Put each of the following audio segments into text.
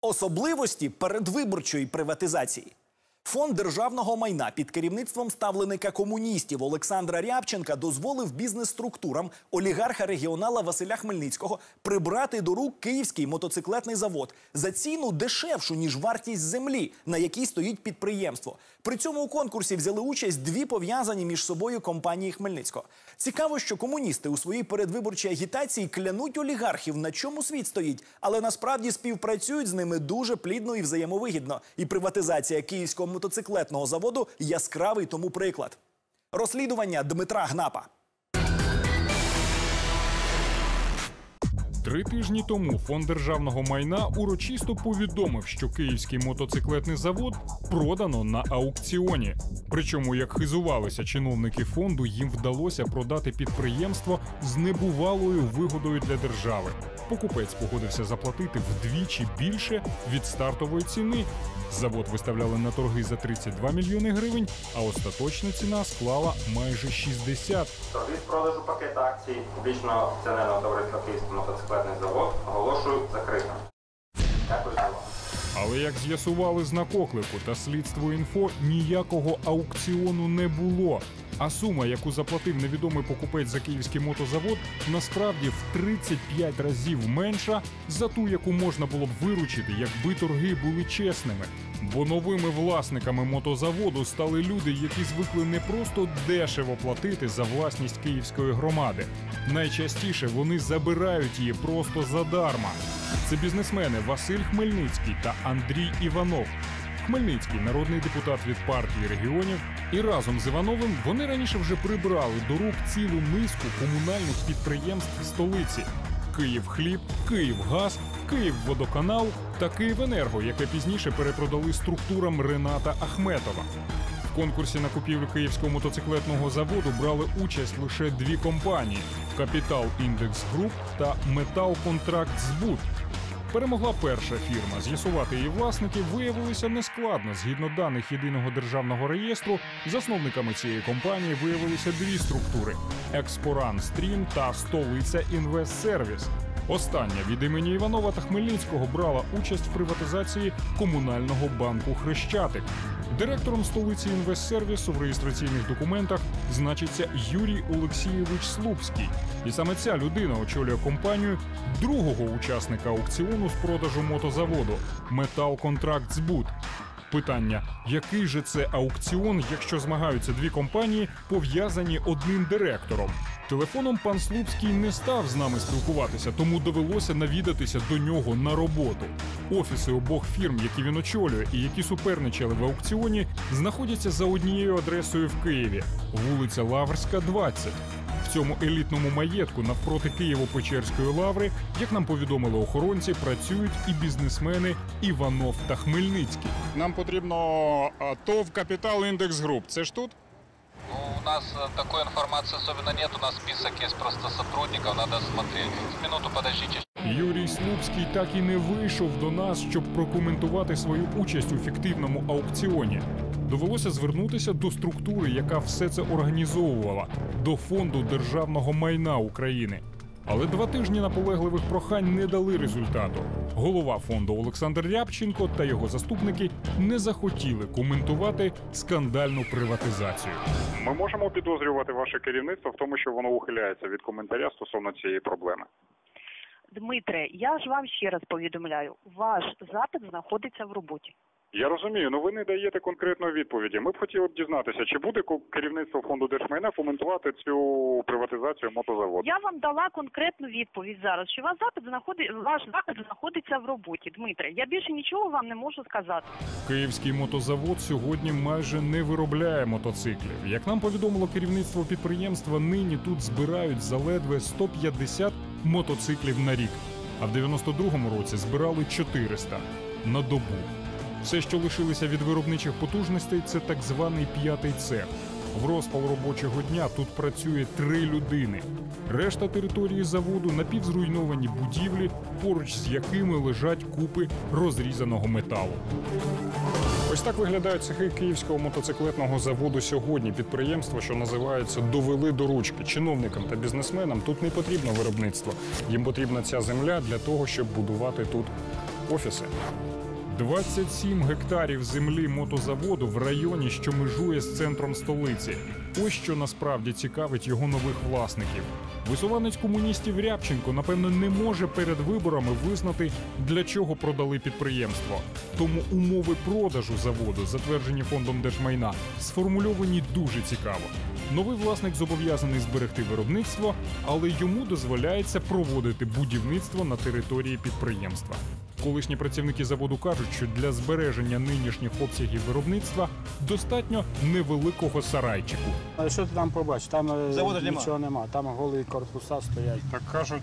Особливості передвиборчої приватизації. Фонд державного майна під керівництвом ставленика комуністів Олександра Рябченка дозволив бізнес-структурам олігарха регіонала Василя Хмельницького прибрати до рук київський мотоциклетний завод за ціну дешевшу ніж вартість землі, на якій стоїть підприємство. При цьому у конкурсі взяли участь дві пов'язані між собою компанії Хмельницького. Цікаво, що комуністи у своїй передвиборчій агітації клянуть олігархів, на чому світ стоїть, але насправді співпрацюють з ними дуже плідно і взаємовигідно. І приватизація київського мотоциклетного заводу яскравий тому приклад. Розслідування Дмитра Гнапа. Три тижні тому фонд державного майна урочисто повідомив, що київський мотоциклетний завод продано на аукціоні. Причому, як хизувалися чиновники фонду, їм вдалося продати підприємство з небувалою вигодою для держави. Покупець погодився заплатити вдвічі більше від стартової ціни. Завод виставляли на торги за 32 мільйони гривень, а остаточна ціна склала майже 60. Торги з продажу пакета акцій публічного акціонерного товариства Київський мотоциклетний завод оголошую закритим. Дякую за увагу. Але як з'ясували знак оклику та слідство інфо, ніякого аукціону не було. А сума, яку заплатив невідомий покупець за київський мотозавод, насправді в 35 разів менша за ту, яку можна було б виручити, якби торги були чесними. Бо новими власниками мотозаводу стали люди, які звикли не просто дешево платити за власність київської громади. Найчастіше вони забирають її просто задарма. Це бізнесмени Василь Хмельницький та Андрій Іванов. Хмельницький народний депутат від партії регіонів, і разом з Івановим вони раніше вже прибрали до рук цілу низку комунальних підприємств столиці: Київхліб, Київгаз, Київводоканал та Київенерго, яке пізніше перепродали структурам Рената Ахметова. В конкурсі на купівлю київського мотоциклетного заводу брали участь лише дві компанії: Капітал Індекс Груп та Метал Контракт Збут. Перемогла перша фірма. З'ясувати її власники виявилося нескладно. Згідно даних єдиного державного реєстру, засновниками цієї компанії виявилися дві структури: Експоран Стрім та Столиця Інвестсервіс. Остання від імені Іванова та Хмельницького брала участь в приватизації комунального банку Хрещатик. Директором столиці інвестсервісу в реєстраційних документах значиться Юрій Олексійович Слупський. І саме ця людина очолює компанію другого учасника аукціону з продажу мотозаводу Метал Контракт Збут. Питання: який же це аукціон, якщо змагаються дві компанії, пов'язані одним директором? Телефоном пан Слупський не став з нами спілкуватися, тому довелося навідатися до нього на роботу. Офіси обох фірм, які він очолює і які суперничали в аукціоні, знаходяться за однією адресою в Києві, вулиця Лаврська, 20. В цьому елітному маєтку навпроти Києво-Печерської лаври, як нам повідомили охоронці, працюють і бізнесмени Іванов та Хмельницький. Нам потрібно ТОВ Капітал Індекс Груп. Це ж тут? Нас э, такой информации особенно нет, у нас список есть просто сотрудников, надо смотреть. Минуту подождите. Юрій Слуцький так і не вийшов до нас, щоб прокоментувати свою участь у фіктивному аукціоні. Довелося звернутися до структури, яка все це організовувала, до фонду державного майна України. Але два тижні наполегливих прохань не дали результату. Голова фонду Олександр Рябченко та його заступники не захотіли коментувати скандальну приватизацію. Ми можемо підозрювати ваше керівництво в тому, що воно ухиляється від коментаря стосовно цієї проблеми. Дмитре, я ж вам ще раз повідомляю, ваш запит знаходиться в роботі. Я розумію, ну ви не даєте конкретної відповіді. Ми б хотіли б дізнатися, чи буде ко- керівництво фонду держмайна коментувати цю приватизацію мотозаводу. Я вам дала конкретну відповідь зараз, що ваш запит знаходить ваш запит знаходиться в роботі. Дмитре, я більше нічого вам не можу сказати. Київський мотозавод сьогодні майже не виробляє мотоциклів. Як нам повідомило керівництво підприємства, нині тут збирають заледве 150 мотоциклів на рік. А в 92-му році збирали 400 на добу. Все, що лишилося від виробничих потужностей, це так званий п'ятий цех. В розпал робочого дня тут працює три людини. Решта території заводу напівзруйновані будівлі, поруч з якими лежать купи розрізаного металу. Ось так виглядають цехи київського мотоциклетного заводу сьогодні. Підприємство, що називається довели до ручки. Чиновникам та бізнесменам тут не потрібно виробництво. Їм потрібна ця земля для того, щоб будувати тут офіси. 27 гектарів землі мотозаводу в районі, що межує з центром столиці. Ось що насправді цікавить його нових власників. Висуванець комуністів Рябченко, напевно, не може перед виборами визнати, для чого продали підприємство. Тому умови продажу заводу, затверджені фондом держмайна, сформульовані дуже цікаво. Новий власник зобов'язаний зберегти виробництво, але йому дозволяється проводити будівництво на території підприємства. Колишні працівники заводу кажуть, що для збереження нинішніх обсягів виробництва достатньо невеликого сарайчику. А що ти там побачиш? Там е, Заводу нічого нема. Там голі корпуса стоять. Так кажуть.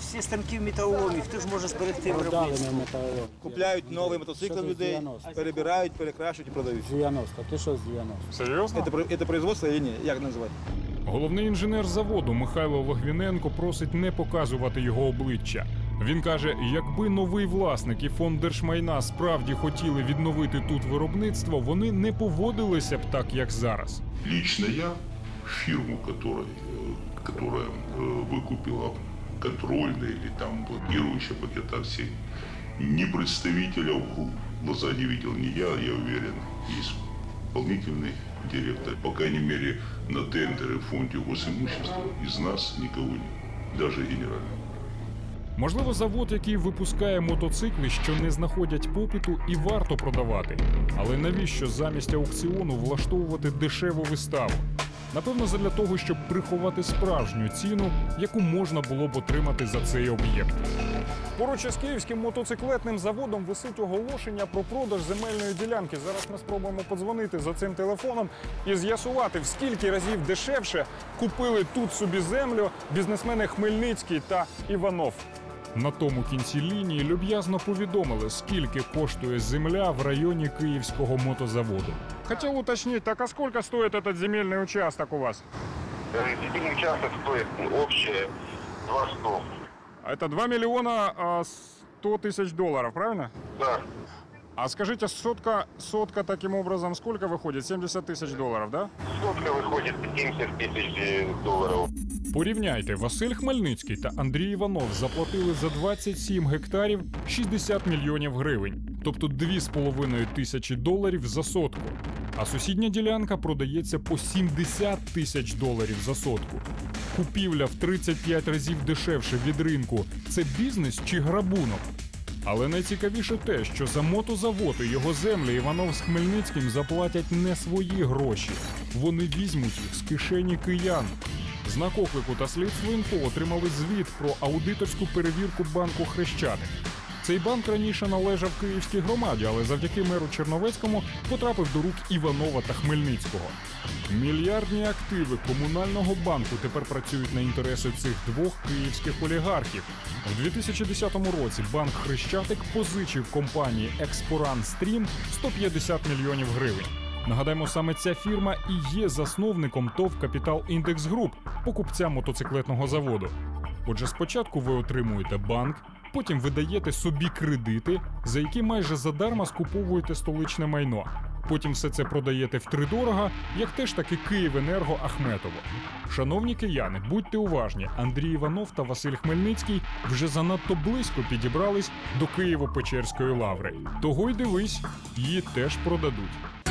Всі станки в металоломі, хто ж може зберегти Продали виробництво? ми металолом. Купляють нові мотоцикли Що людей, 90? перебирають, перекрашують і продають. 90. Ти що з 90? серйозно? Це, про- це производство чи ні? Як називати? Головний інженер заводу Михайло Логвіненко просить не показувати його обличчя. Він каже: якби новий власник і фонд держмайна справді хотіли відновити тут виробництво, вони не поводилися б так, як зараз. Лично я фирму, которая, э, которая э, выкупила контрольные или там блокирующие пакет акций, ни представителя в глаза не видел, не я, я уверен, исполнительный директор. По крайней мере, на тендеры в фонде госимущества из нас никого нет, даже генерального. Можливо, завод, який випускає мотоцикли, що не знаходять попиту, і варто продавати. Але навіщо замість аукціону влаштовувати дешеву виставу? Напевно, задля того, щоб приховати справжню ціну, яку можна було б отримати за цей об'єкт. Поруч із київським мотоциклетним заводом висить оголошення про продаж земельної ділянки. Зараз ми спробуємо подзвонити за цим телефоном і з'ясувати, в скільки разів дешевше купили тут собі землю бізнесмени Хмельницький та Іванов. На тому кінці лінії люб'язно повідомили, скільки коштує земля в районі київського мотозаводу. Хотів уточнити, так а скільки стоїть цей земельний участок у вас? Земельный участок стоит общее 200. Это 2 миллиона а, 100 тысяч долларов, правильно? Да. А скажите, сотка, сотка таким образом сколько выходит? 70 тысяч долларов, да? Сотка выходит 70 тысяч э, долларов. Порівняйте, Василь Хмельницький та Андрій Іванов заплатили за 27 гектарів 60 мільйонів гривень, тобто 2,5 тисячі доларів за сотку. А сусідня ділянка продається по 70 тисяч доларів за сотку. Купівля в 35 разів дешевше від ринку це бізнес чи грабунок? Але найцікавіше те, що за мотозавод і його землі Іванов з Хмельницьким заплатять не свої гроші. Вони візьмуть їх з кишені киян. Знак оклику та слідство інфо отримали звіт про аудиторську перевірку банку Хрещатик. Цей банк раніше належав київській громаді, але завдяки меру Черновецькому потрапив до рук Іванова та Хмельницького. Мільярдні активи комунального банку тепер працюють на інтереси цих двох київських олігархів. У 2010 році банк Хрещатик позичив компанії Експоран Стрім 150 мільйонів гривень. Нагадаємо, саме ця фірма і є засновником ТОВ Капітал Індекс Груп, покупця мотоциклетного заводу. Отже, спочатку ви отримуєте банк, потім видаєте собі кредити, за які майже задарма скуповуєте столичне майно. Потім все це продаєте втридорога, як теж таки Київенерго Ахметово. Шановні кияни, будьте уважні, Андрій Іванов та Василь Хмельницький вже занадто близько підібрались до Києво-Печерської лаври. Того й дивись, її теж продадуть.